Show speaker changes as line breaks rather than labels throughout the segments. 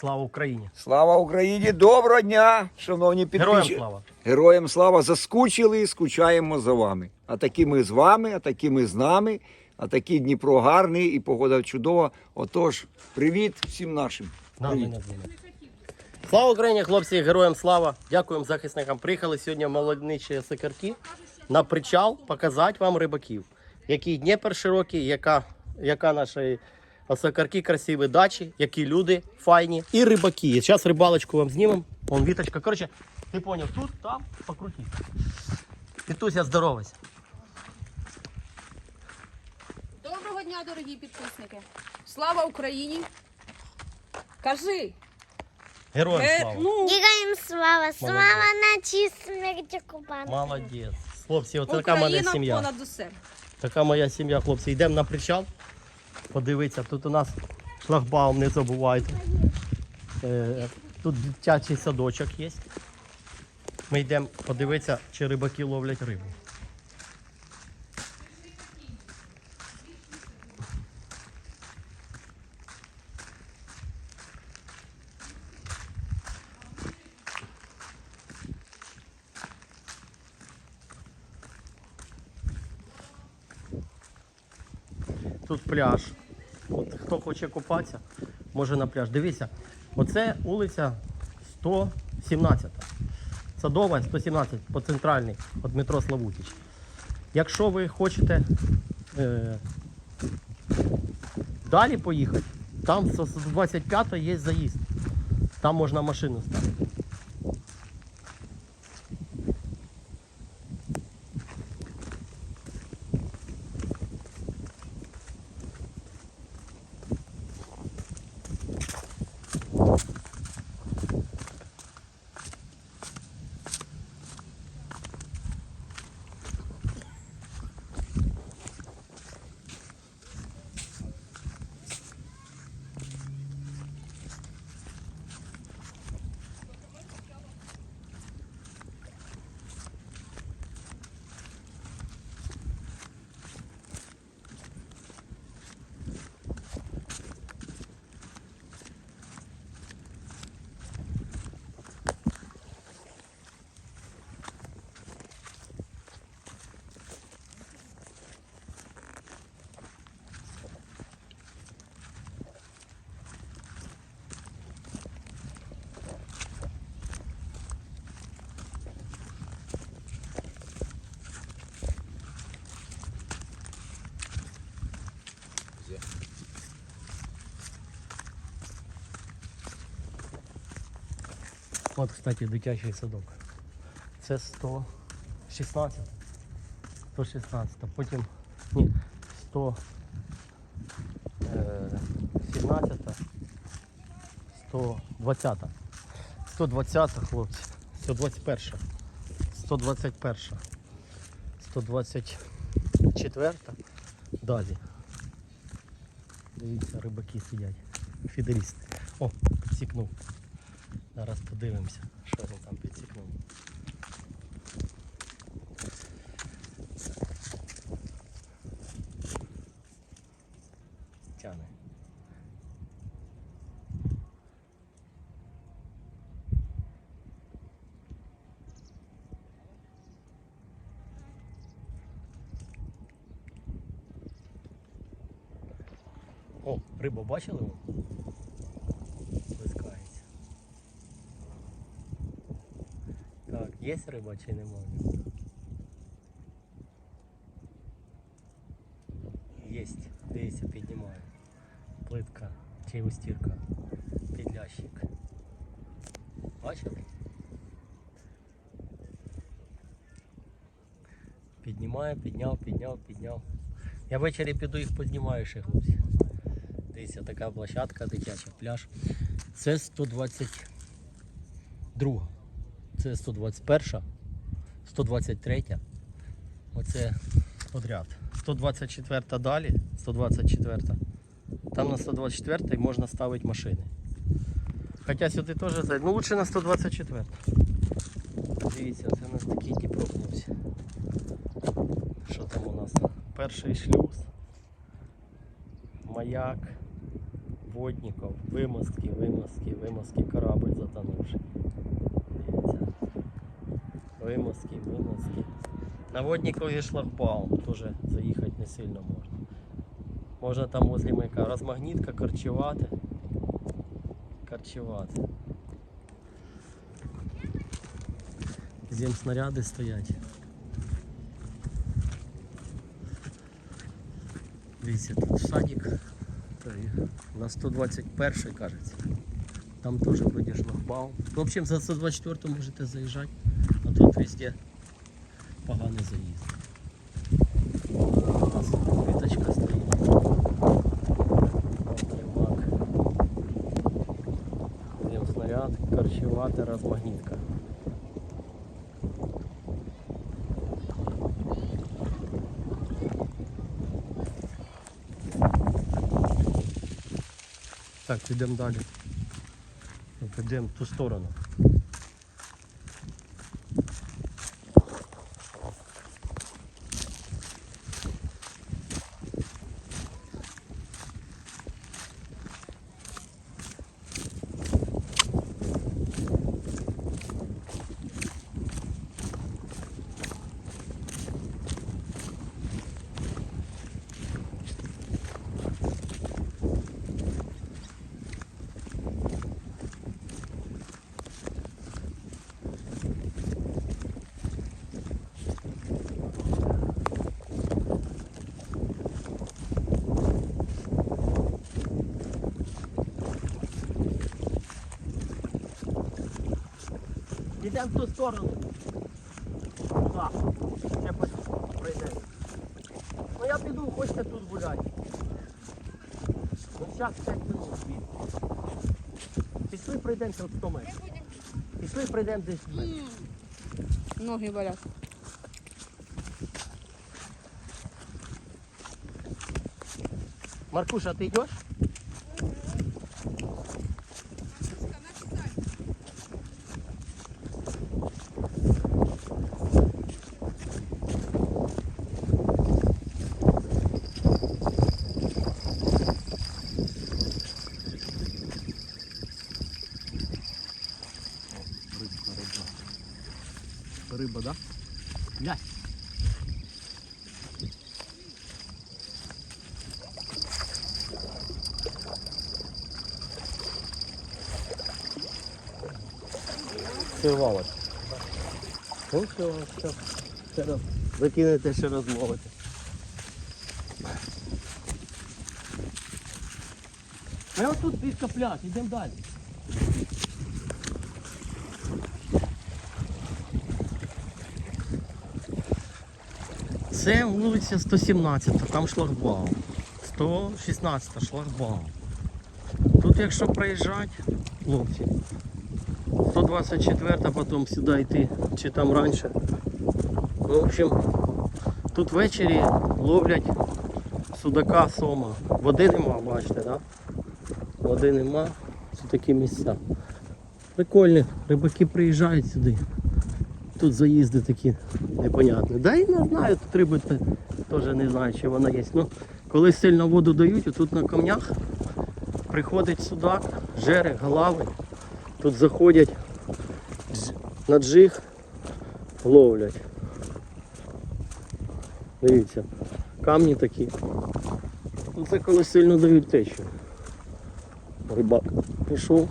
Слава Україні!
Слава Україні! Доброго дня, шановні
Героям слава!
Героям слава! Заскучили і скучаємо за вами. А такі ми з вами, а такі ми з нами, а такі Дніпро гарний і погода чудова. Отож, привіт всім нашим. Привіт.
Слава Україні, хлопці, героям слава! Дякуємо захисникам. Приїхали сьогодні молодничі сикарки на причал показати вам рибаків. Який Дніпр широкий, яка, яка наші осокарки красиві дачі, які люди файні і рибаки. Зараз рибалочку вам знімемо. Вон віточка. Коротше, ти поняв, тут, там, покрути. Пітуся, здоровайся.
Доброго дня, дорогі підписники! Слава Україні! Кажи!
Героям
Е,
слава.
ну,
Героям слава, слава наче смерті окупанта.
Молодець. Хлопці, оце така моя
Україна
сім'я.
понад усе.
Така моя сім'я, хлопці. Йдемо на причал. Подивитися, тут у нас шлагбаум, не забувайте. Е, тут дитячий садочок є. Ми йдемо подивитися, чи рибаки ловлять рибу. Тут пляж. Хоче купатися, може на пляж. Дивіться, оце вулиця 117. Садова 117 по центральній від метро Славутич. Якщо ви хочете е, далі поїхати, там з 25 є заїзд. Там можна машину ставити. От, кстати, дитячий садок. Це 116. 116. Потім ні, 117. 120. 120, хлопці. 121. 121. 124. Далі. Дивіться, рибаки сидять. Фідерісти. О, підсікнув. Зараз подивимося, що він там підсікнув. Тяне. О, рибу бачили ви? Плескається. Так, є риба чи немає? Єсть. Дивіться, піднімаю. Плитка чи устірка. Підлящик. Бачили? Піднімаю, підняв, підняв, підняв. Я ввечері піду їх познімаю ще, хлопці. Дивіться, така площадка, дитяча пляж. Це 122. Це 121, 123. Оце подряд. 124 далі, 124. Там на 124 можна ставити машини. Хоча сюди теж зайде. Ну лучше на 124. Дивіться, це у нас такий Дніпро, хлопці. Що там у нас? Перший шлюз, маяк, водников, вимазки, вимазки, вимазки. Корабль затонувший. Виморський, Виморський. На водникові шлагбаум теж заїхати не сильно можна. Можна там возле маяка розмагнітка, корчувати. Корчувати. Земснаряди стоять. Дивіться, тут садик на 121 кажеться. Там теж вроде шлагбаум. В общем, за 124 можете заїжджати, тут везде поганий заїзд. У нас квіточка стоїть. Тримак. Земснаряд, корчувати, розмагнітка. Так, підемо далі. Підемо в ту сторону. Йдемо в ту сторону. Так, ще пройдемо. Ну я піду, хочете тут гуляти. Зараз 5 минут. Пішли пройдемося от 100 метрів. Пішли пройдемо 10 метрів.
Ноги болять.
Маркуша, ти йдеш? Риба. Да? Глянь. Сирвалось. Ну все, все. Ще раз. Закинете ще раз мовити. Ми отут близько пляж, йдемо далі. Це вулиця 117, там шлагбаум. 116 шлагбаум. Тут якщо проїжджати, хлопці, 124, потім сюди йти, чи там раніше. В общем, тут ввечері ловлять судака сома. Води нема, бачите, да? Води нема. Це такі місця. Прикольні, рибаки приїжджають сюди. Тут заїзди такі непонятні. Да і не знаю, тут риби теж не знаю, чи вона є. Ну, коли сильно воду дають, тут на камнях приходить судак, жере, галави. Тут заходять на джиг, ловлять. Дивіться, камні такі. Ну, це коли сильно дають течію. Рибак пішов.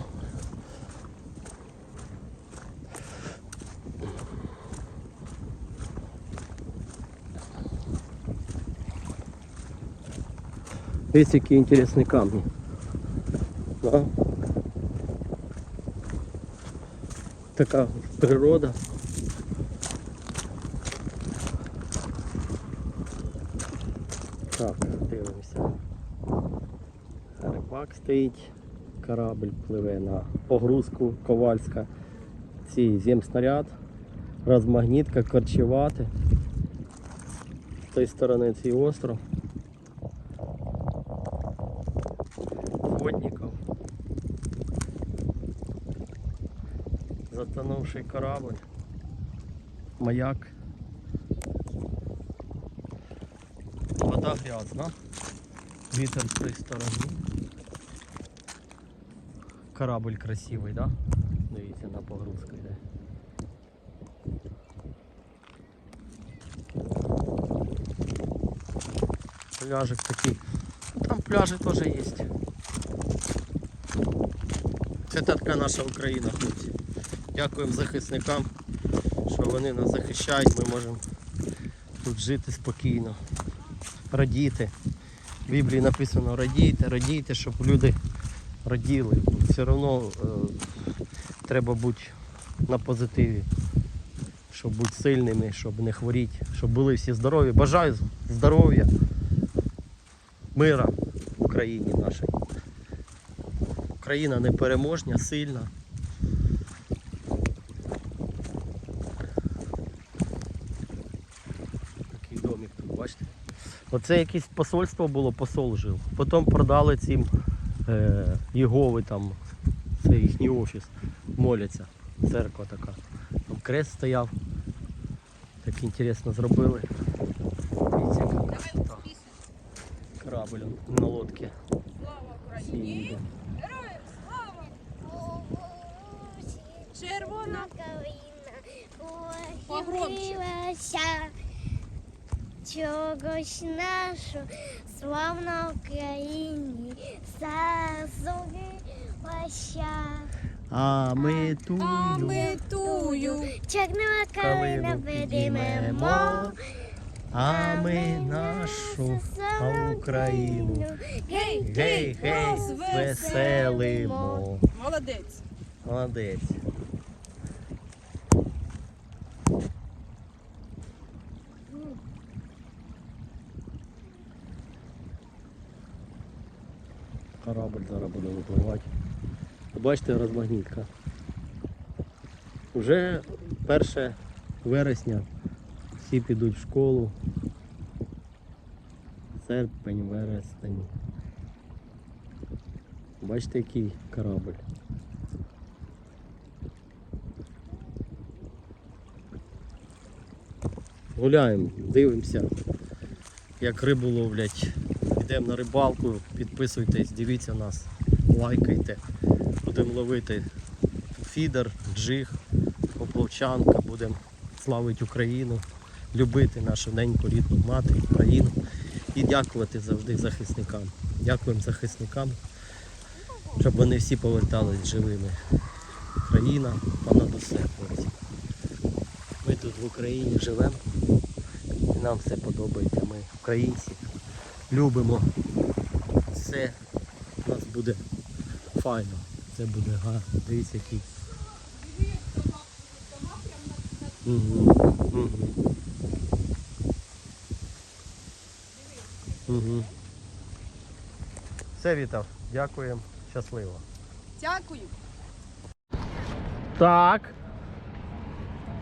Дивіться, які інтересні камні. Да? Така природа. Так, дивимося. Рибак стоїть, корабль пливе на погрузку ковальська. Цей земснаряд, розмагнітка, корчувати. З тої сторони цей остров. Водников. Затонувший корабль. Маяк. Вода грязна. Вітер з тої сторони. корабль красивий, да? Дивіться, на погрузку йде. Пляжик такий. Там пляжі теж є. Це така наша Україна, хлопці. Дякуємо захисникам, що вони нас захищають, ми можемо тут жити спокійно, радіти. В Біблії написано радійте, радійте, щоб люди раділи. Все одно е, треба бути на позитиві, щоб бути сильними, щоб не хворіти, щоб були всі здорові. Бажаю здоров'я, мира в Україні нашій. Україна непереможня, сильна. Такий домик тут, бачите? Оце якесь посольство було, посол жив. Потім продали цим е, Єгови там, це їхній офіс, моляться. Церква така. Там крест стояв. Так інтересно зробили. Дивіться, яка красота. Корабль на лодці. Синій йде.
Погромче.
Чогось нашу славна Україні зазорилася.
А ми тую.
А ми тую.
Чорнила калина підіймемо,
А ми нашу Україну.
Гей,
Гей, гей,
розвеселимо.
веселимо.
Молодець.
Молодець. Корабль зараз буде випливати. Бачите, розмагнітка. Уже 1 вересня всі підуть в школу. Серпень, вересень. Бачите, який корабль. Гуляємо, дивимося, як рибу ловлять. Йдемо на рибалку, підписуйтесь, дивіться нас, лайкайте. Будемо ловити фідер, джиг, поплавчанка, будемо славити Україну, любити нашу неньку рідну матір, Україну і дякувати завжди захисникам. Дякуємо захисникам, щоб вони всі повертались живими. Україна понад усе. Ми тут в Україні живемо. І нам все подобається. Ми українці. Любимо. Все у нас буде файно. Це буде гарно. Дивіться який. Угу. Угу. Угу. Все, Вітав. Дякуємо. Щасливо.
Дякую.
Так.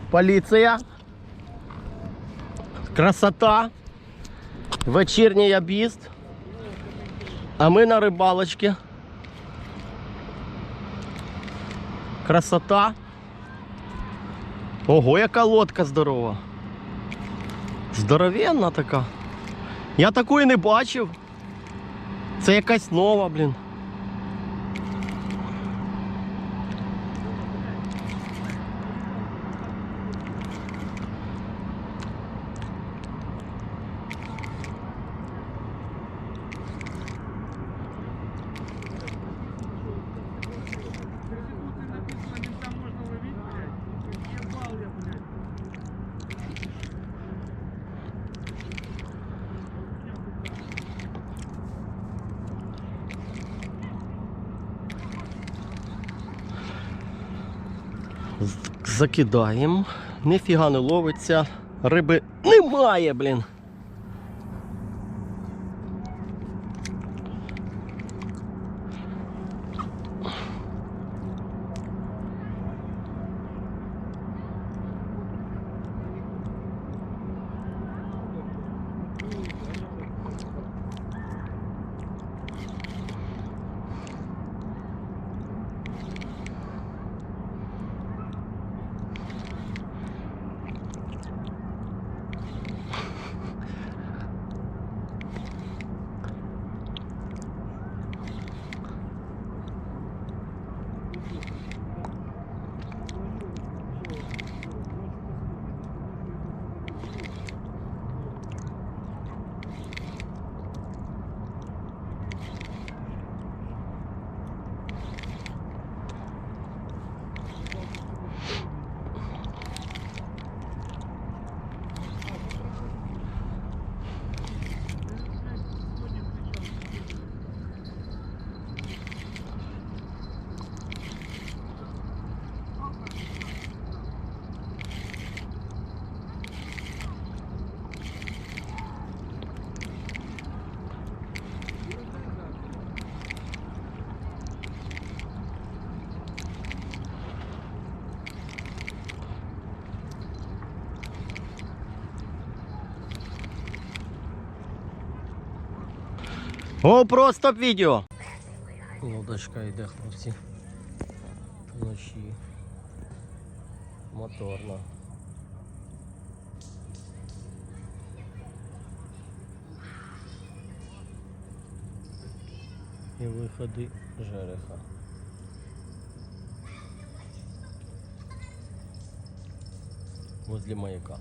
Поліція. Красота. Вечірній об'їзд. А ми на рибалочці. Красота. Ого, яка лодка здорова. Здоровенна така. Я такої не бачив. Це якась нова, блін. З- Закидаємо. Ніфіга не ловиться. Риби немає, блін. О, просто відео. Лодочка йде, хлопці. Вночі. Моторна. І виходи жереха. Возле маяка.